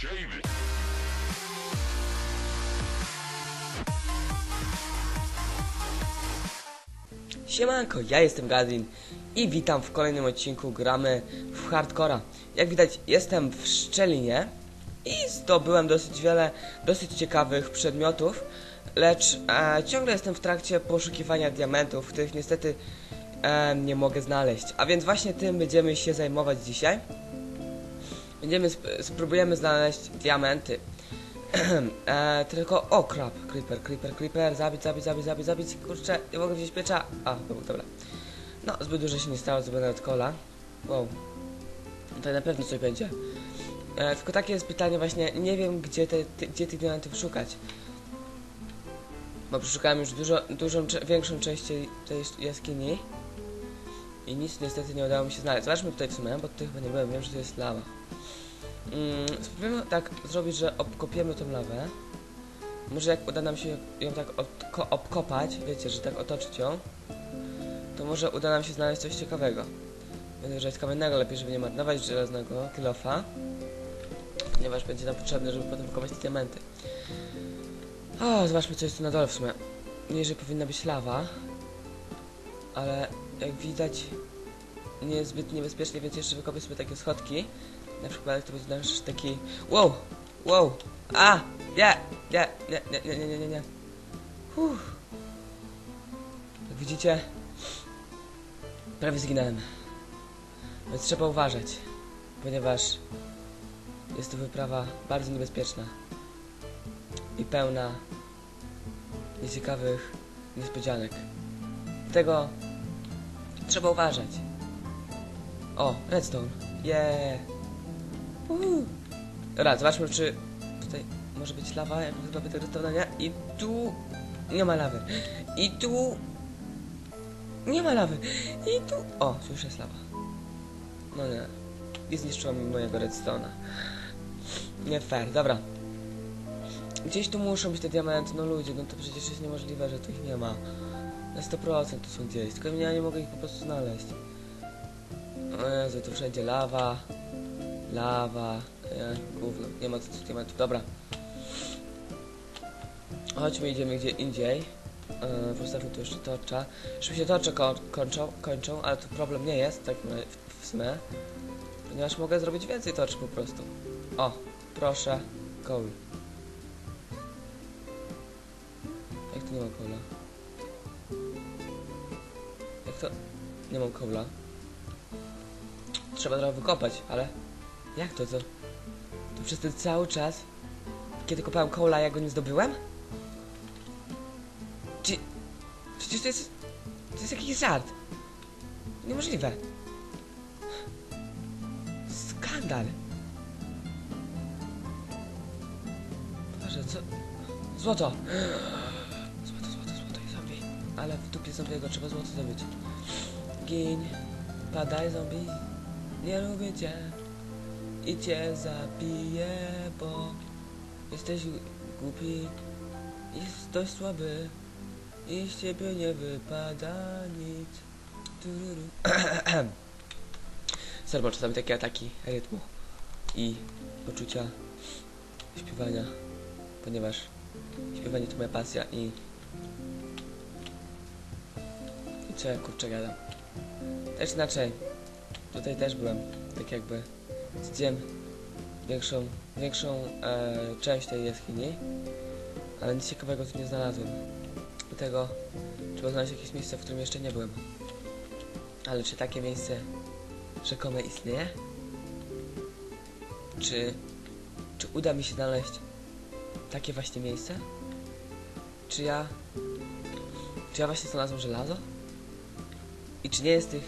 Shave it. Siemanko, ja jestem Gadin i witam w kolejnym odcinku gramy w Hardcora. Jak widać jestem w Szczelinie i zdobyłem dosyć wiele dosyć ciekawych przedmiotów, lecz e, ciągle jestem w trakcie poszukiwania diamentów, których niestety e, nie mogę znaleźć. A więc właśnie tym będziemy się zajmować dzisiaj. Będziemy sp spróbujemy znaleźć diamenty. e, tylko, o crap, creeper, creeper, creeper, zabić, zabić, zabić, zabić, zabić, kurczę, nie mogę wziąć piecza. A, dobra, dobra. No, zbyt dużo się nie stało, zrobię nawet kola. Wow. Tutaj na pewno coś będzie. E, tylko takie jest pytanie właśnie, nie wiem gdzie, te, ty, gdzie tych diamentów szukać. Bo przeszukałem już dużo, dużą, większą część tej, tej jaskini. I nic niestety nie udało mi się znaleźć. Zobaczmy tutaj w sumie, bo tutaj chyba nie byłem, wiem, że to jest lawa. Mm, spróbujemy tak zrobić, że obkopiemy tą lawę. Może jak uda nam się ją tak obkopać, wiecie, że tak otoczyć ją, to może uda nam się znaleźć coś ciekawego. Będę używać kamiennego, lepiej, żeby nie marnować żelaznego kilofa, ponieważ będzie nam potrzebne, żeby potem wykopać te diamenty. O, zobaczmy, co jest tu na dole w sumie. Niżej powinna być lawa, ale jak widać nie jest zbyt niebezpiecznie, więc jeszcze wykopię sobie takie schodki. Na przykład to będzie nasz taki... Wow! Wow! A! Nie! Nie! Nie! Nie! Nie! Nie! Nie! Nie! Jak widzicie, prawie zginąłem. Więc trzeba uważać, ponieważ jest to wyprawa bardzo niebezpieczna i pełna nieciekawych niespodzianek. Dlatego trzeba uważać. O, redstone. Yeah. Uhu. Dobra, zobaczmy, czy tutaj może być lawa, jak chyba tego nie. I tu nie ma lawy. I tu nie ma lawy. I tu... O, tu już jest lawa. No nie. I zniszczyła mi mojego redstone'a. Nie fair, dobra. Gdzieś tu muszą być te diamenty, no ludzie, no to przecież jest niemożliwe, że tu ich nie ma. Na 100% tu są gdzieś, tylko ja nie mogę ich po prostu znaleźć. O Jezu, tu wszędzie lawa, lawa, e, gówno, nie ma tu diamentów, dobra. Chodźmy, idziemy gdzie indziej. E, postawmy tu jeszcze torcza. Żeby się torcze ko kończą, kończą, ale to problem nie jest, tak w, w sumie. Ponieważ mogę zrobić więcej torczy po prostu. O, proszę, koły. Jak to nie ma kola? Jak to... Nie mam kola. Trzeba trochę wykopać, ale... Jak to, co? To przez ten cały czas, kiedy kopałem kola, ja go nie zdobyłem? Czy... Przecież to jest... To jest jakiś żart. Niemożliwe. Skandal. Boże, co... Złoto! Złoto, złoto, złoto i zombie. Ale w dupie zombiego trzeba złoto zdobyć. Gin, padaj zombie. Nie lubię cię. I cię zabiję, bo jesteś głupi. Jest dość słaby. I z ciebie nie wypada nic. Serbo czasami takie ataki rytmu i poczucia śpiewania, ponieważ śpiewanie to moja pasja i i co ja kurczę gadam. Też inaczej, tutaj też byłem, tak jakby zjem większą, większą e, część tej jaskini, ale nic ciekawego tu nie znalazłem. Dlatego trzeba znaleźć jakieś miejsce, w którym jeszcze nie byłem. Ale czy takie miejsce rzekome istnieje? Czy, czy uda mi się znaleźć takie właśnie miejsce? Czy ja, czy ja właśnie znalazłem żelazo? I czy nie jest tych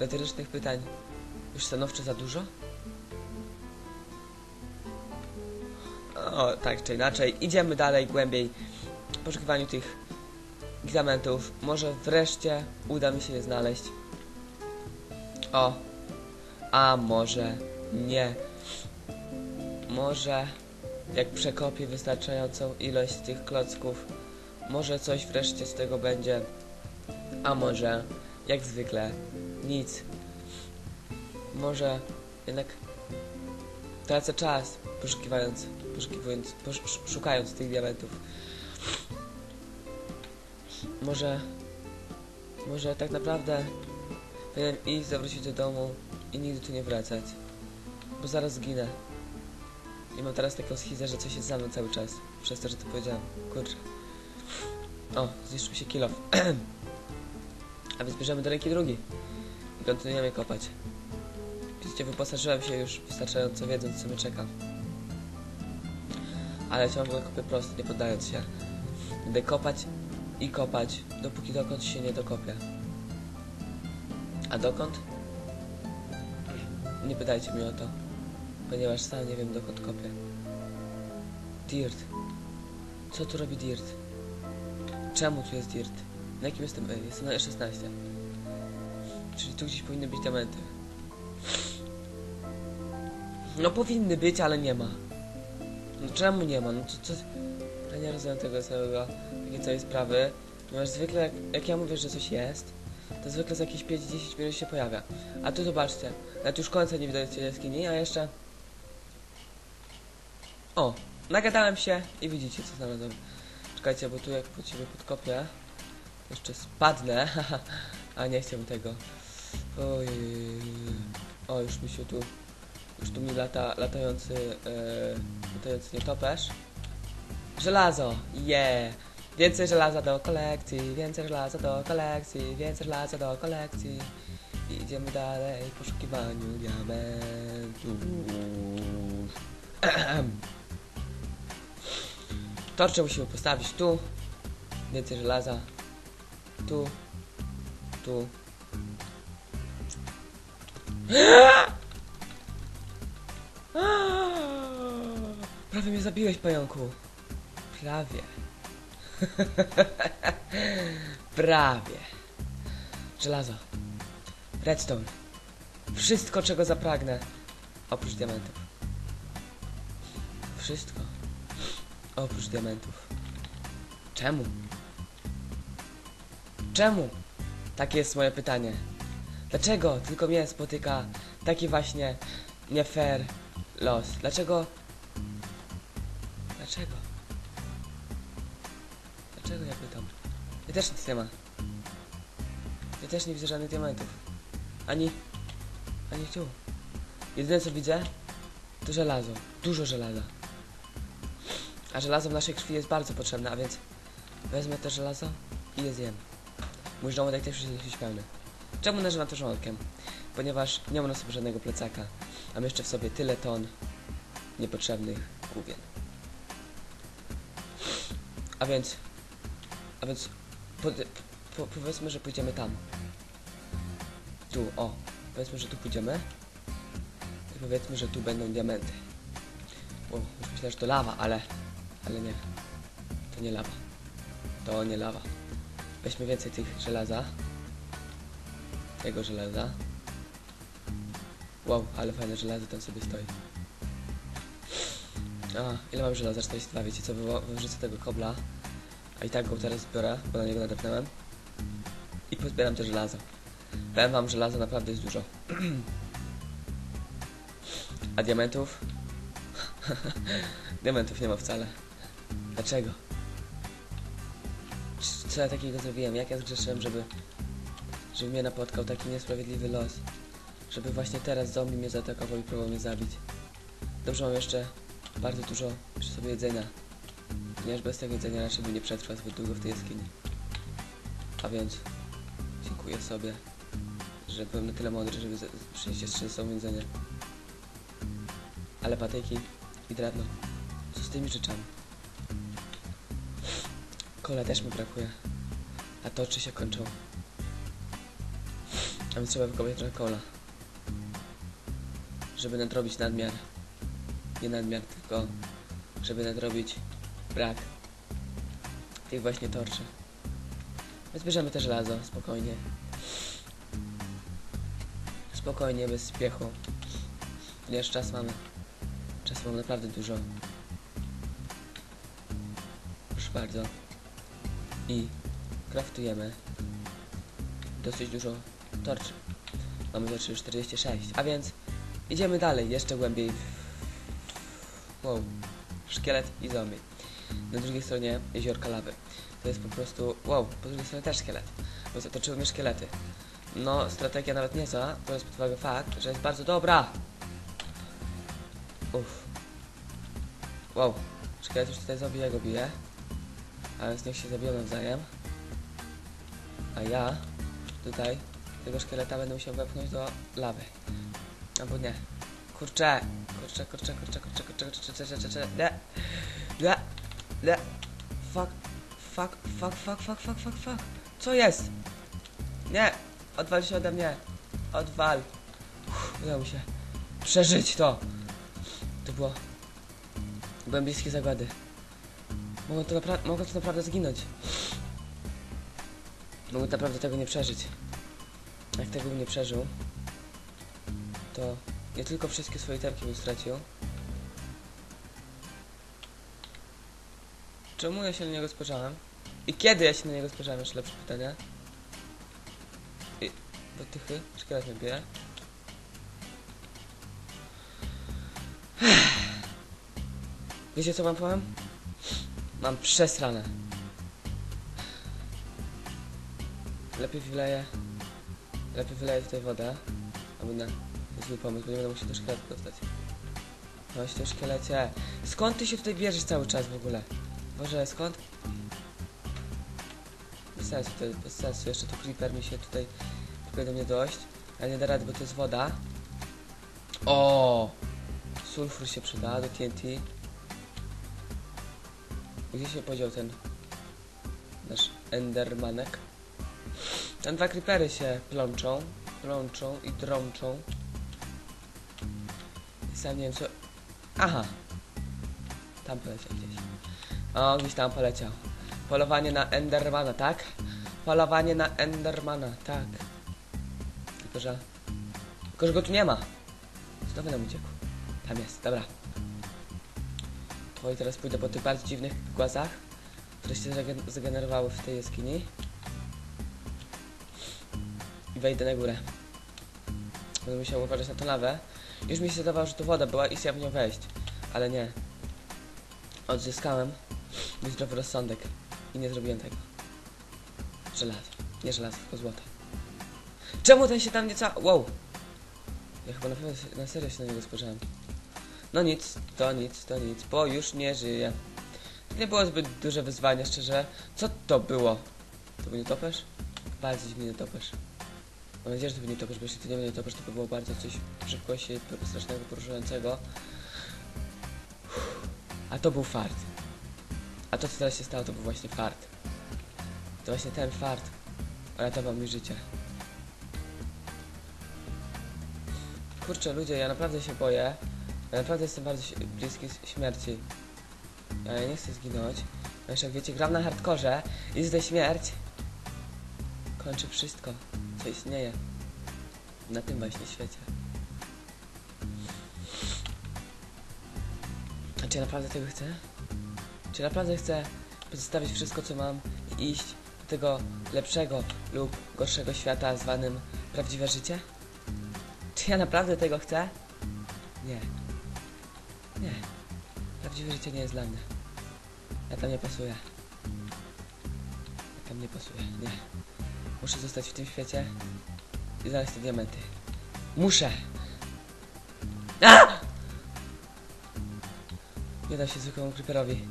retorycznych pytań już stanowczo za dużo? O, tak czy inaczej, idziemy dalej, głębiej w poszukiwaniu tych diamentów. Może wreszcie uda mi się je znaleźć. O, a może nie. Może jak przekopię wystarczającą ilość tych klocków, może coś wreszcie z tego będzie. A może, jak zwykle, nic. Może jednak tracę czas, poszukiwając, poszukiwając, posz, tych diamentów. Może, może tak naprawdę powinienem iść, zawrócić do domu i nigdy tu nie wracać, bo zaraz zginę. I mam teraz taką schizę, że coś jest za mną cały czas, przez to, że to powiedziałem. Kurczę. O, zniszczył się kilof. A więc bierzemy do ręki drugi i kontynuujemy kopać. Widzicie, wyposażyłem się już wystarczająco wiedząc, co mnie czeka. Ale ciągle kopię prosto, nie poddając się. Będę kopać i kopać, dopóki dokąd się nie dokopię. A dokąd? Nie pytajcie mnie o to, ponieważ sam nie wiem dokąd kopię. Dirt. Co tu robi Dirt? Czemu tu jest Dirt? Na jakim jestem? Ej, Jestem na E16. Czyli tu gdzieś powinny być diamenty. No powinny być, ale nie ma. No czemu nie ma? No co, co... Ja nie rozumiem tego całego, takiej całej sprawy. Ponieważ zwykle jak, jak ja mówię, że coś jest, to zwykle za jakieś 5-10 minut się pojawia. A tu zobaczcie, nawet już końca nie widać tej jaskini, a jeszcze... O, nagadałem się i widzicie co znalazłem. Czekajcie, bo tu jak po ciebie podkopię, jeszcze spadnę, a nie chciałbym tego. Oj, o już mi się tu, już tu mi lata, latający, e, latający nietoperz. Żelazo, yeah! Więcej żelaza do kolekcji, więcej żelaza do kolekcji, więcej żelaza do kolekcji. Idziemy dalej w poszukiwaniu diamentów. Torcze musimy postawić tu. Więcej żelaza. Tu. Tu. Prawie mnie zabiłeś, pająku. Prawie. Prawie. Żelazo. Redstone. Wszystko, czego zapragnę. Oprócz diamentów. Wszystko. Oprócz diamentów. Czemu? Czemu? Takie jest moje pytanie. Dlaczego tylko mnie spotyka taki właśnie nie fair los? Dlaczego? Też nic nie ma. Ja też nie widzę żadnych diamentów. Ani... Ani tu. Jedyne co widzę to żelazo. Dużo żelaza. A żelazo w naszej krwi jest bardzo potrzebne, a więc wezmę te żelazo i je zjem. Mój żołądek też musi być pełny. Czemu nazywam to żołądkiem? Ponieważ nie mam na sobie żadnego plecaka. Mam jeszcze w sobie tyle ton niepotrzebnych główien. A więc... A więc... Po, po, powiedzmy, że pójdziemy tam. Tu, o. Powiedzmy, że tu pójdziemy. I powiedzmy, że tu będą diamenty. O, już myślę, że to lawa, ale... Ale nie. To nie lawa. To nie lawa. Weźmy więcej tych żelaza. Tego żelaza. Wow, ale fajne żelazo tam sobie stoi. A, ile mam żelaza? 42, wiecie co, wyrzucę tego kobla. A i tak go teraz zbiorę, bo na niego nadepnąłem. I pozbieram te żelazo. Powiem wam, żelaza naprawdę jest dużo. A diamentów? diamentów nie ma wcale. Dlaczego? Co ja takiego zrobiłem? Jak ja zgrzeszyłem, żeby... Żeby mnie napotkał taki niesprawiedliwy los? Żeby właśnie teraz zombie mnie zaatakował i próbował mnie zabić. Dobrze mam jeszcze bardzo dużo przy sobie jedzenia. Ponieważ bez tego jedzenia raczej bym nie przetrwał zbyt długo w tej jaskini. A więc dziękuję sobie, że byłem na tyle mądry, żeby z- przynieść jeszcze ze sobą jedzenie. Ale patyki i drewno. Co z tymi rzeczami? Kola też mi brakuje. A toczy się kończą. A więc trzeba wykopać trochę kola. Żeby nadrobić nadmiar. Nie nadmiar, tylko żeby nadrobić brak tych właśnie torczy. Więc bierzemy te żelazo, spokojnie. Spokojnie, bez spiechu. Ponieważ czas mamy. Czasu mamy naprawdę dużo. Proszę bardzo. I kraftujemy dosyć dużo torczy. Mamy torczy już 46, a więc idziemy dalej, jeszcze głębiej Wow. Szkielet i zombie. Na drugiej stronie jeziorka lawy. To jest po prostu... Wow, po drugiej stronie też szkielet. Bo zatoczyły mnie szkielety. No, strategia nawet nie za, biorąc pod uwagę fakt, że jest bardzo dobra. Uff. Wow. Szkielet już tutaj zabija, go bije. A więc niech się zabiją nawzajem. A ja tutaj tego szkieleta będę musiał wepchnąć do lawy. Albo nie. Kurczę. Kurczę, kurczę, kurczę, kurczę, kurczę, kurczę, kurczę, kurczę, kurczę. Nie. Nie. Nie. Fuck. Fuck, fuck, fuck, fuck, fuck, fuck, fuck. Co jest? Nie. Odwal się ode mnie. Odwal. Udało mi się. Przeżyć to. To było... Byłem bliski zagłady. Mogę to, napra mogę naprawdę zginąć. Mogę naprawdę tego nie przeżyć. Jak tego bym nie przeżył, to nie tylko wszystkie swoje terki bym stracił. Czemu ja się na niego spojrzałem? I kiedy ja się na niego spojrzałem? Jeszcze lepsze pytanie. I... Do tychy? Szkielet mnie bije. Wiecie co wam powiem? Mam przesrane. Lepiej wyleję... Lepiej wyleję tutaj wodę. Albo jest zły pomysł, bo nie będę musiał do szkieletu dostać. Chodź to szkielecie. Skąd ty się tutaj bierzesz cały czas w ogóle? Boże, skąd? Bez sensu, to jest bez sensu. Jeszcze tu creeper mi się tutaj próbuje do mnie dojść. Ale nie da rady, bo to jest woda. O! Sulfur się przyda do TNT. Gdzie się podział ten nasz endermanek? Tam dwa creepery się plączą, plączą i drączą. I sam nie wiem co... Aha! Tam poleciał gdzieś. O, gdzieś tam poleciał. Polowanie na Endermana, tak? Polowanie na Endermana, tak. Tylko, że... Tylko, że go tu nie ma. Znowu nam uciekł. Tam jest, dobra. To i teraz pójdę po tych bardzo dziwnych głazach, które się zagenerowały w tej jaskini. I wejdę na górę. Będę musiał uważać na tą lawę. Już mi się zdawało, że to woda była i chciałem w nią wejść. Ale nie. Odzyskałem mój zdrowy rozsądek. I nie zrobiłem tego. Żelazo. Nie żelazo, tylko złoto. Czemu ten się tam nie ca... Wow! Ja chyba na, pewno, na serio się na niego spojrzałem. No nic, to nic, to nic, bo już nie żyje. To nie było zbyt duże wyzwanie, szczerze. Co to było? To był nietoperz? Bardzo dziwny nietoperz. Mam nadzieję, że to był nietoperz, bo jeśli to nie był nietoperz, to by było bardzo coś w szybkości strasznego, poruszającego. A to był fart. A to, co teraz się stało, to był właśnie fart. To właśnie ten fart uratował mi życie. Kurczę, ludzie, ja naprawdę się boję. Ja naprawdę jestem bardzo bliski śmierci. Ja nie chcę zginąć. Ponieważ jak wiecie, gram na hardkorze i zde śmierć kończy wszystko, co istnieje na tym właśnie świecie. A czy ja naprawdę tego chcę? Czy naprawdę chcę pozostawić wszystko, co mam i iść do tego lepszego lub gorszego świata zwanym prawdziwe życie? Czy ja naprawdę tego chcę? Nie. Nie. Prawdziwe życie nie jest dla mnie. Ja tam nie pasuję. Ja tam nie pasuję, nie. Muszę zostać w tym świecie i znaleźć te diamenty. Muszę! A! Nie da się zwykłemu creeperowi.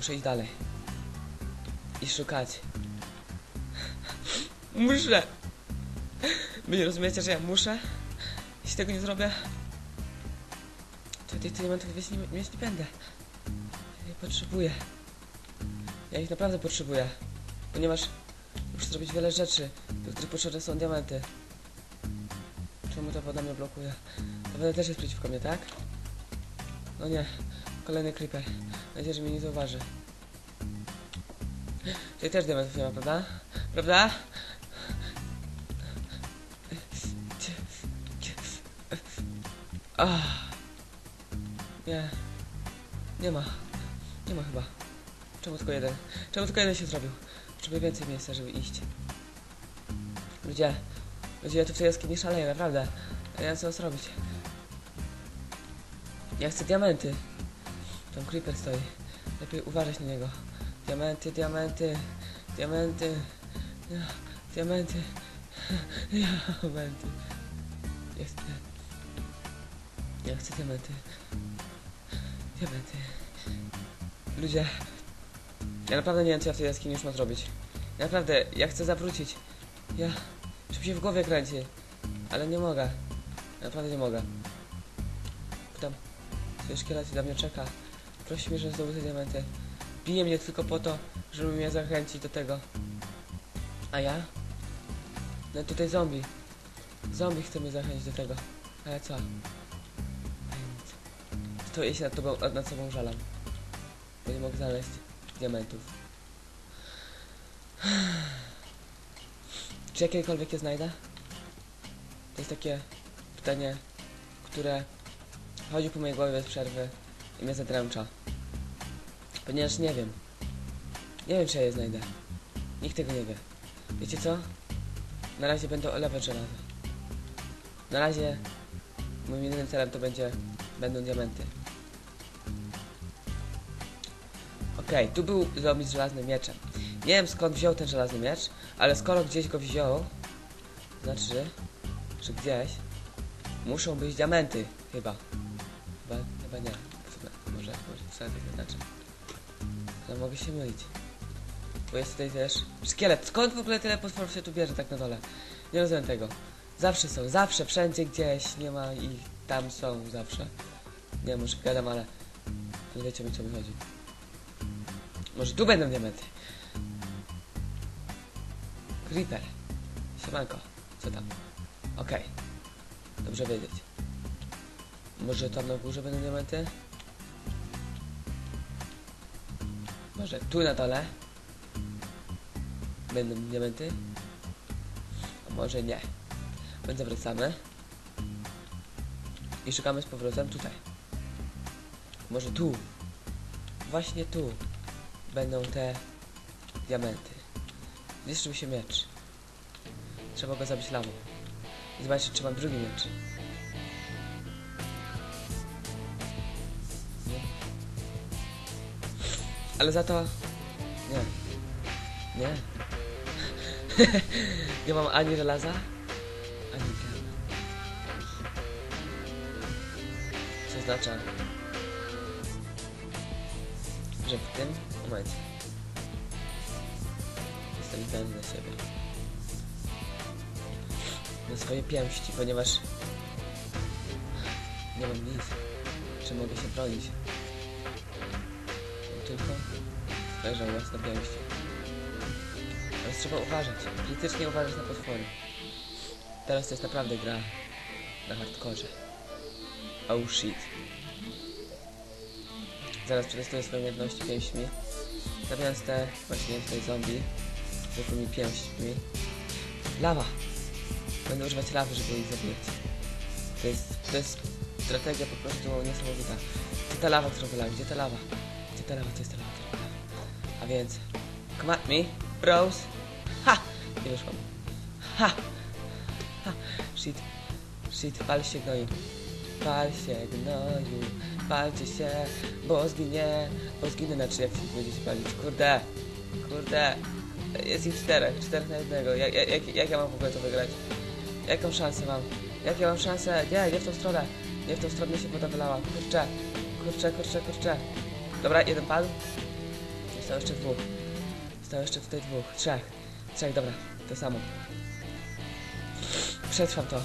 Muszę iść dalej. I szukać. Muszę! Wy nie rozumiecie, że ja muszę? Jeśli tego nie zrobię, to tych diamentów mieć nie, mieć nie będę. Ja je potrzebuję. Ja ich naprawdę potrzebuję. Ponieważ muszę zrobić wiele rzeczy, do których potrzebne są diamenty. Czemu ta woda mnie blokuje? Ta woda też jest przeciwko mnie, tak? No nie. Kolejny creeper. Mam nadzieję, że mnie nie zauważy. Tutaj też diamentów nie ma, prawda? Prawda? Nie. Nie ma. Nie ma chyba. Czemu tylko jeden? Czemu tylko jeden się zrobił? Potrzebuję więcej miejsca, żeby iść. Ludzie. Ludzie, ja tu w tej jaskini szaleję, naprawdę. Ja nie wiem co zrobić. Ja chcę diamenty. Tam creeper stoi. Lepiej uważać na niego. Diamenty, diamenty, diamenty, ja, diamenty, diamenty. Ja chcę, ja chcę diamenty. Diamenty. Ludzie, ja naprawdę nie wiem, co ja w tej jaskini już mam zrobić. Ja naprawdę, ja chcę zawrócić. Ja, już mi się w głowie kręci, ale nie mogę. Naprawdę nie mogę. Tam, sobie szkielet dla mnie czeka. Prosi mnie, że zdobył diamenty. Bije mnie tylko po to, żeby mnie zachęcić do tego. A ja? No tutaj zombie. Zombie chce mnie zachęcić do tego. A ja co? Ja. Stoję się nad, tobą, nad sobą żalam. Bo nie mogę znaleźć diamentów. Czy jakiekolwiek je znajdę? To jest takie pytanie, które chodzi po mojej głowie bez przerwy i mnie zadręcza. Ponieważ nie wiem. Nie wiem, czy ja je znajdę. Nikt tego nie wie. Wiecie co? Na razie będę olewać żelazo. Na razie moim jedynym celem to będzie będą diamenty. Okej, tu był zombie z żelaznym mieczem. Nie wiem skąd wziął ten żelazny miecz, ale skoro gdzieś go wziął, znaczy, że gdzieś muszą być diamenty, chyba. Chyba, chyba nie. Może, może wcale tak znaczy. Ale mogę się mylić. Bo jest tutaj też szkielet. Skąd w ogóle tyle potworów się tu bierze tak na dole? Nie rozumiem tego. Zawsze są, zawsze, wszędzie gdzieś, nie ma ich, tam są, zawsze. Nie może gadam, ale nie wiecie mi co mi chodzi. Może tu będą diamenty. Creeper. Siemanko. Co tam? Okej. Dobrze wiedzieć. Może tam na górze będą diamenty? Może tu na dole? Będą diamenty? A może nie. Więc zawracamy. I szukamy z powrotem tutaj. Może tu. Właśnie tu. Będą te diamenty. Zniszczył się miecz. Trzeba go zabić lawą. I zobaczyć, czy mam drugi miecz. Ale za to... Nie. Nie. nie mam ani żelaza, ani piany. Co oznacza, że w tym momencie jestem pewny na siebie. Na swoje pięści, ponieważ nie mam nic, czy mogę się bronić. Tylko leżą jasne pięści. Ale trzeba uważać, krytycznie uważać na potwory. Teraz to jest naprawdę gra na hardkorze. Oh shit. Zaraz przetestuję swoje umiejętności pięśćmi. Zamiast te właśnie tutaj zombie zwykłymi pięśćmi. Lawa! Będę używać lawy, żeby ich zabijać. To jest, to jest strategia po prostu niesamowita. Gdzie ta lawa, którą wylałem? Gdzie ta lawa? A więc... Come at me, bros! Ha! Nie wyszłam. Ha! Ha! Shit. Shit, pal się gnoju. Pal się gnoju. Palcie się, bo zginie. Bo zginę na czy jak się będziecie palić. Kurde. Kurde. Jest ich czterech. Czterech na jednego. Jak, jak, jak, jak ja mam w ogóle to wygrać? Jaką szansę mam? Jak ja mam szansę? Nie, nie w tą stronę. Nie w tą stronę się woda wylała. Kurczę. Kurczę, kurczę, kurczę. Dobra, jeden padł. Zostało jeszcze dwóch. Zostało jeszcze tutaj dwóch. Trzech. Trzech, dobra. To samo. Przetrwam to.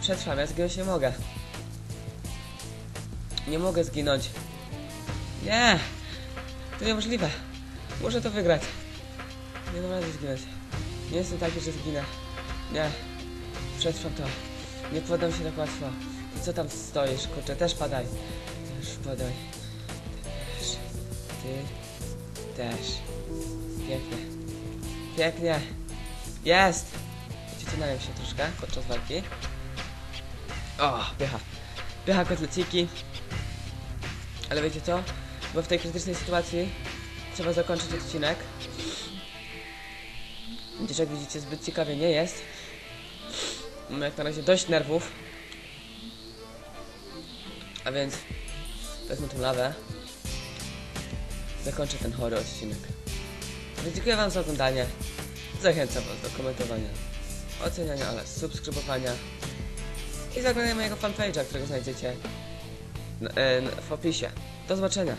Przetrwam, ja zginąć nie mogę. Nie mogę zginąć. Nie! To niemożliwe. Muszę to wygrać. Nie dam rady zginąć. Nie jestem taki, że zginę. Nie. Przetrwam to. Nie poddam się tak łatwo. Ty co tam stoisz? Kurczę, też padaj. Też padaj. Ty też. Pięknie. Pięknie. Jest! Najem się troszkę podczas walki. O, pycha. Pycha kotleciki. Ale wiecie co? Bo w tej krytycznej sytuacji trzeba zakończyć odcinek. Gdyż jak widzicie zbyt ciekawie nie jest. Mam jak na razie dość nerwów. A więc Wezmę tą lawę. Zakończę ten chory odcinek. Dziękuję wam za oglądanie. Zachęcam was do komentowania, oceniania oraz subskrybowania. I zaglądania mojego fanpage'a, którego znajdziecie e, w opisie. Do zobaczenia.